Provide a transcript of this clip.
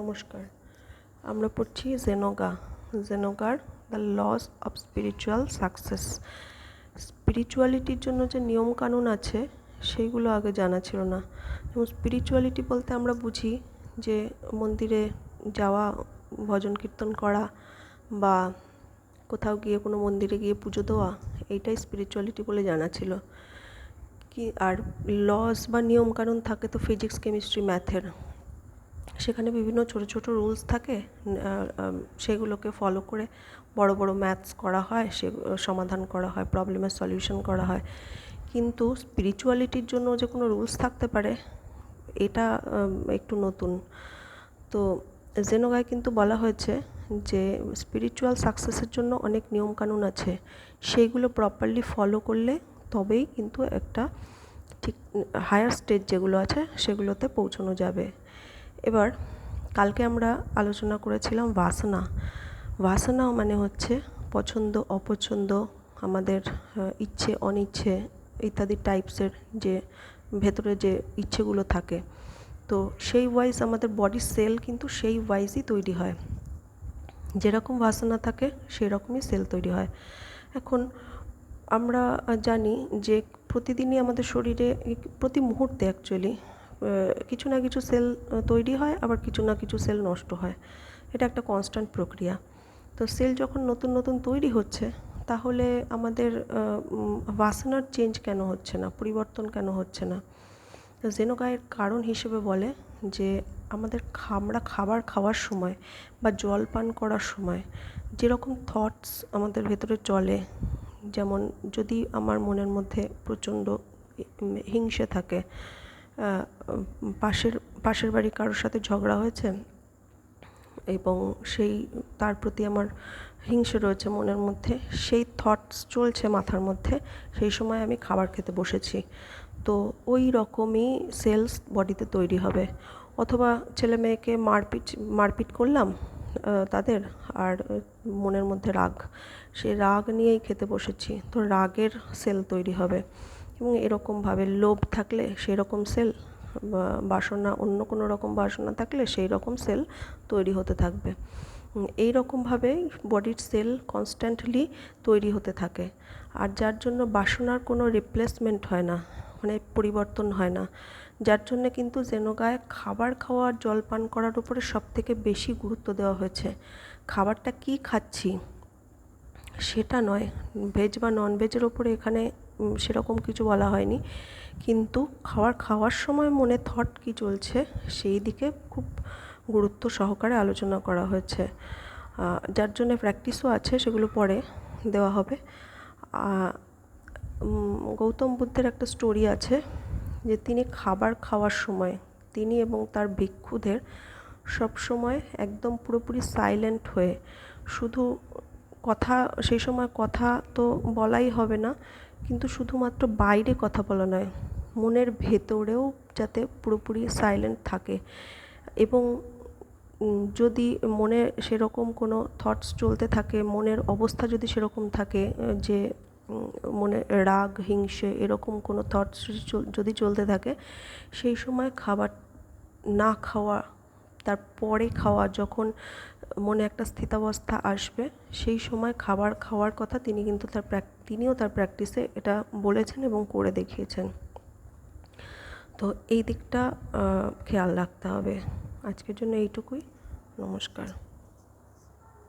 নমস্কার। আমরা পড়ছি জেনোগা। জেনোগার the laws of spiritual success স্পিরিচুয়ালিটির জন্য যে নিয়মকানুন আছে, সেইগুলো আগে জানা ছিল না। যেমন স্পিরিচুয়ালিটি বলতে আমরা বুঝি যে মন্দিরে যাওয়া, ভজন কীর্তন করা বা কোথাও গিয়ে কোনো মন্দিরে গিয়ে পুজো দেওয়া, এইটাই স্পিরিচুয়ালিটি বলে জানা ছিল। কি, আর লস বা নিয়মকানুন থাকে তো ফিজিক্স কেমিস্ট্রি ম্যাথের সেখানে বিভিন্ন ছোট ছোট রুলস থাকে সেগুলোকে ফলো করে বড় বড় ম্যাথস করা হয়, সে, সমাধান করা হয় প্রবলেমের সলিউশন করা হয়। কিন্তু স্পিরিচুয়ালিটির জন্য যে কোনো রুলস থাকতে পারে, এটা একটু নতুন। তো জেনোগায় কিন্তু বলা হয়েছে যে স্পিরিচুয়াল সাকসেসের জন্য অনেক নিয়মকানুন আছে। সেইগুলো প্রপারলি ফলো করলে তবেই কিন্তু একটা ঠিক হায়ার স্টেজ যেগুলো আছে সেগুলোতে পৌঁছানো যাবে। এবার কালকে আমরা আলোচনা করেছিলাম বাসনা। বাসনা মানে হচ্ছে পছন্দ, অপছন্দ, আমাদের ইচ্ছে, অনিচ্ছে ইত্যাদি টাইপসের যে ভেতরে যে ইচ্ছেগুলো থাকে। তো সেই ওয়াইজ আমাদের বডির সেল কিন্তু সেই ওয়াইজই তৈরি হয়। যেরকম বাসনা থাকে সেই রকমই সেল তৈরি হয়। এখন আমরা জানি যে প্রতিদিনই আমাদের শরীরে প্রতি মুহূর্তে অ্যাকচুয়ালি কিছু না কিছু সেল তৈরি হয়, আবার কিছু না কিছু সেল নষ্ট হয়। এটা একটা কনস্ট্যান্ট প্রক্রিয়া। তো সেল যখন নতুন নতুন তৈরি হচ্ছে, তাহলে আমাদের বাসনার চেঞ্জ কেন হচ্ছে না? পরিবর্তন কেন হচ্ছে না? তো জেনোগায়ের কারণ হিসেবে বলে যে, আমাদের আমরা খাবার খাওয়ার সময় বা জল পান করার সময় যেরকম থটস আমাদের ভেতরে চলে, যেমন যদি আমার মনের মধ্যে প্রচণ্ড হিংসে থাকে পাশের পাশের বাড়ি কারোর সাথে ঝগড়া হয়েছে? এবং সেই, তার প্রতি আমার হিংসে রয়েছে মনের মধ্যে। সেই থটস চলছে মাথার মধ্যে। সেই সময় আমি খাবার খেতে বসেছি। তো ওই রকমই সেলস বডিতে তৈরি হবে। অথবা ছেলে মেয়েকে মারপিট মারপিট করলাম তাদের, আর মনের মধ্যে রাগ। সেই রাগ নিয়েই খেতে বসেছি। তো রাগের সেল তৈরি হবে। এবং এরকমভাবে লোভ থাকলে সেই রকম সেল বাসনা, অন্য কোনো রকম বাসনা থাকলে সেই রকম সেল তৈরি হতে থাকবে। এই রকমভাবেই বডির সেল কনস্ট্যান্টলি তৈরি হতে থাকে। আর যার জন্য বাসনার কোনো রিপ্লেসমেন্ট হয় না মানে পরিবর্তন হয় না। যার জন্যে কিন্তু জেনোগায় খাবার খাওয়ার জল পান করার উপরে সব থেকে বেশি গুরুত্ব দেওয়া হয়েছে। খাবারটা কি খাচ্ছি? সেটা নয় ভেজ বা নন ভেজের ওপরে এখানে সেরকম কিছু বলা হয়নি। কিন্তু খাবার খাওয়ার সময় মনে থট কী চলছে, সেই দিকে খুব গুরুত্ব সহকারে আলোচনা করা হয়েছে। যার জন্য প্র্যাকটিসও আছে, সেগুলো পরে দেওয়া হবে। গৌতম বুদ্ধের একটা স্টোরি আছে যে তিনি খাবার খাওয়ার সময় তিনি এবং তার ভিক্ষুদের সবসময় একদম পুরোপুরি সাইলেন্ট হয়ে, শুধু কথা, সেই সময় কথা তো বলাই হবে না কিন্তু শুধুমাত্র বাইরে কথা বলা নয়, মনের ভেতরেও যাতে পুরোপুরি সাইলেন্ট থাকে। এবং যদি মনে সেরকম কোনো থটস চলতে থাকে, মনের অবস্থা যদি সেরকম থাকে যে মনে রাগ, হিংসে এরকম কোনো থটস যদি চলতে থাকে, সেই সময় খাবার না খাওয়া তারপরে খাওয়া যখন মনে একটা স্থিতাবস্থা আসবে, সেই সময় খাবার খাওয়ার কথা তিনি কিন্তু তার তিনিও তার প্র্যাকটিসে এটা বলেছেন এবং করে দেখিয়েছেন। তো এই দিকটা খেয়াল রাখতে হবে। আজকের জন্য এইটুকুই। নমস্কার।